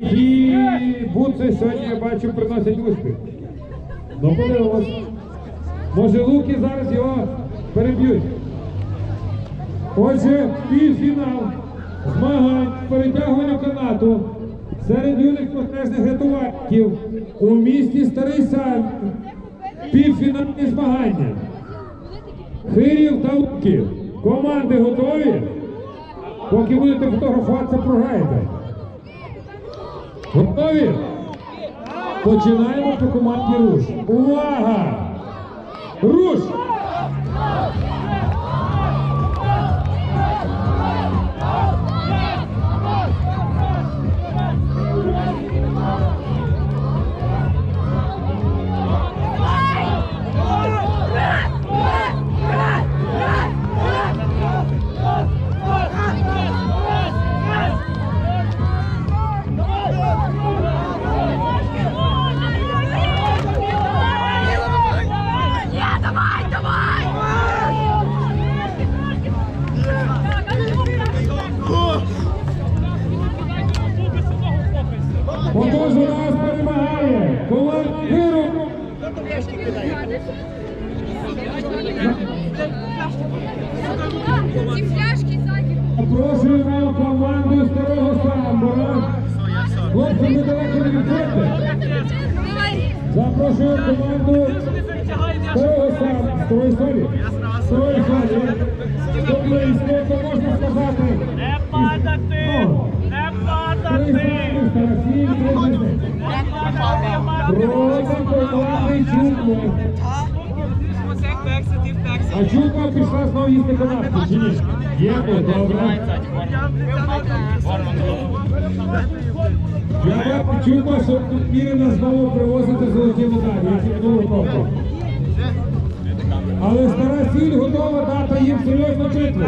І буци сьогодні я бачу приносять успіх. Ну. Може луки зараз його переб'ють. Отже, півфінал змагань перетягування канату серед юних пожежних рятувальників у місті Старий Сад. Півфінальні змагання. Хирів та Луків. Команди готові? Поки будете фотографуватися, програєте. Готові? Починаємо по команді Руш. Увага! Руш! Ці фляшки ззаді. Запрошуємо команду старого самбора. Хлопці, ви далеко не відходьте. Запрошую команду старого самбора. Старої солі. Старої солі. Добре, і скільки можна сказати? Не падати! Не падати! самбор, Старосій, А Чуква пішла знову їсти канапки, чи ні? Є, добре. Я Чуква, що тут Мірина знову привозити золоті медалі, як і минулого року. Але стара сіль готова дати їм серйозну битву.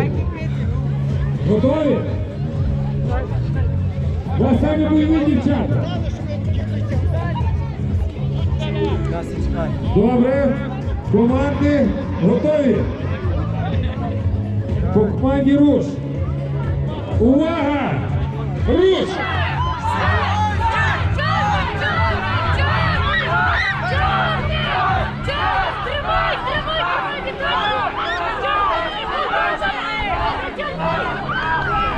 Готові? У вас самі бойові дівчата. Добре. Команди готові. По команді руш. Увага! Руш! Тримай, тримай,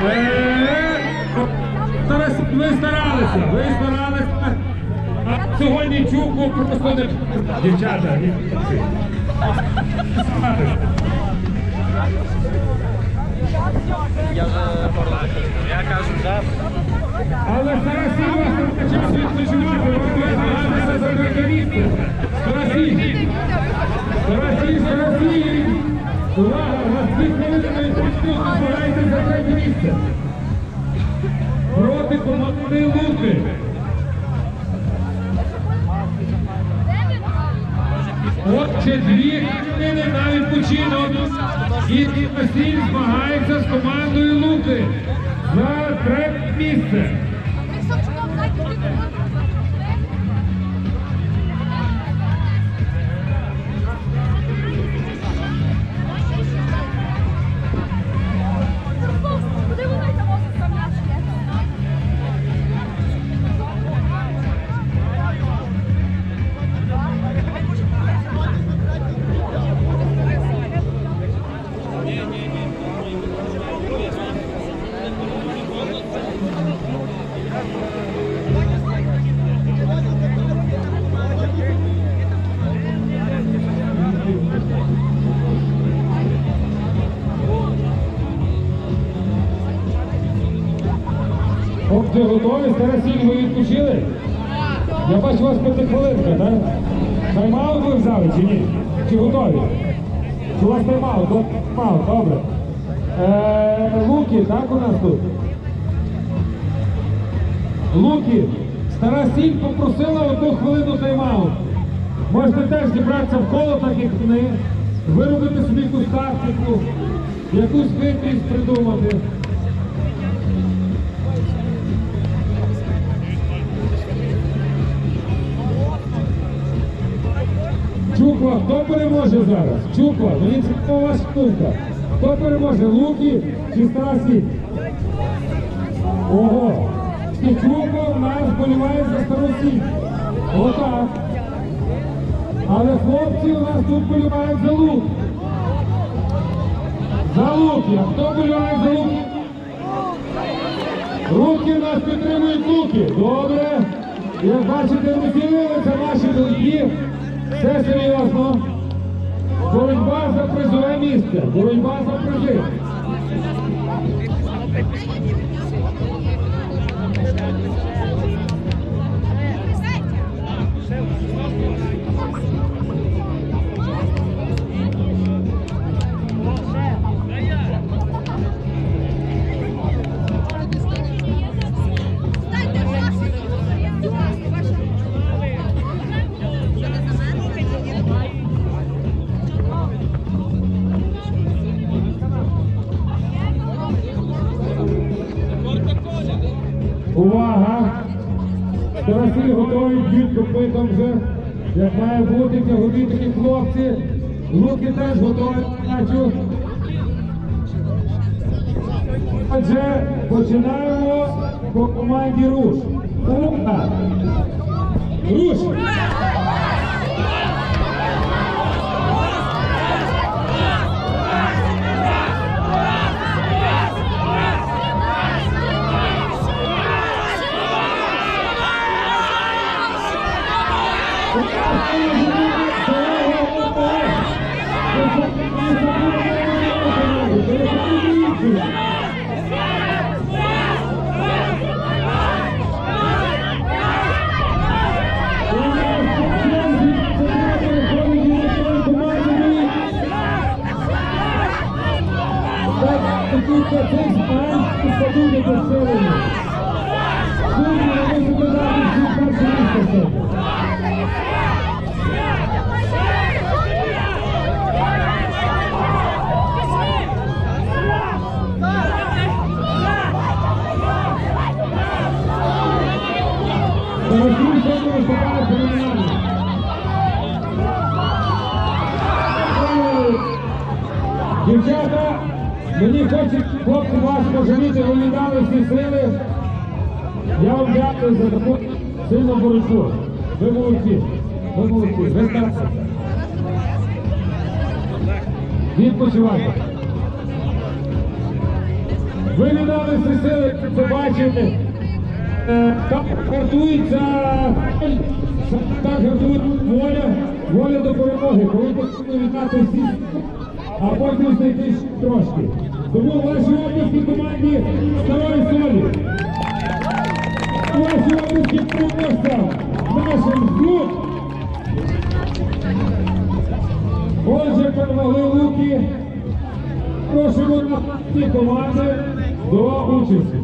Е, Зараз ви старалися, ви старалися. Сьогодні чуку просто не дівчата. ні. Я кажу, так. Але зараз і вас час відпочивати, ви маєте гратися за третє місце. Старасі! Старасі, Старасі! Увага, вас дві хвилини на відпочинку, збирайте за третє місце. Проти команди Луки. Отже, дві хвилини на відпочинок. І Василь змагається з командою Луки за третє місце. Отже, готові? Старосіль, ви відпочили? Я бачу у вас п'ятихвилинка, так? Тайм-аут ви взяли чи ні? Чи готові? Чи у вас тайм-аут? Добре. Е, Луки, так у нас тут? Луки, стара сіль попросила одну хвилину тайм-аут. Можете теж зібратися в коло, так як виробити собі якусь тактику, якусь хитрість придумати. Чуква, хто переможе зараз? Чуква, мені цікава ваша думка. Хто переможе? Луки чи Старасі? Ого! Стецюко в нас боліває за старосіль. Отак. Але хлопці у нас тут болівають за лук. За луки. А хто боліває за луки? Руки нас підтримують луки. Добре. Як бачите, розділилися наші доньки. Все серйозно. Боротьба за призове місце. Боротьба за призи. Увага! Тарасі готові, б'ють копитом вже. Як має бути, тягові такі хлопці. Луки теж готові, бачу. Отже, починаємо по команді Руш. Руш! Підсадує до селення. Сьогодні ми мусимо дати всі пожаліти, ви віддали всі сили. Я вам дякую за таку сильну боротьбу. Ви молодці. Ви молодці. Ви старші. Відпочивайте. Ви віддали всі сили, це бачите. Так гартується, так гартує воля, воля до перемоги. Коли потрібно віддати всі, а потім знайти трошки. Тому вашій області команді старої солі. Ваші області переможця нашим клуб. Отже, перемогли луки. Прошу на ці команди до участі.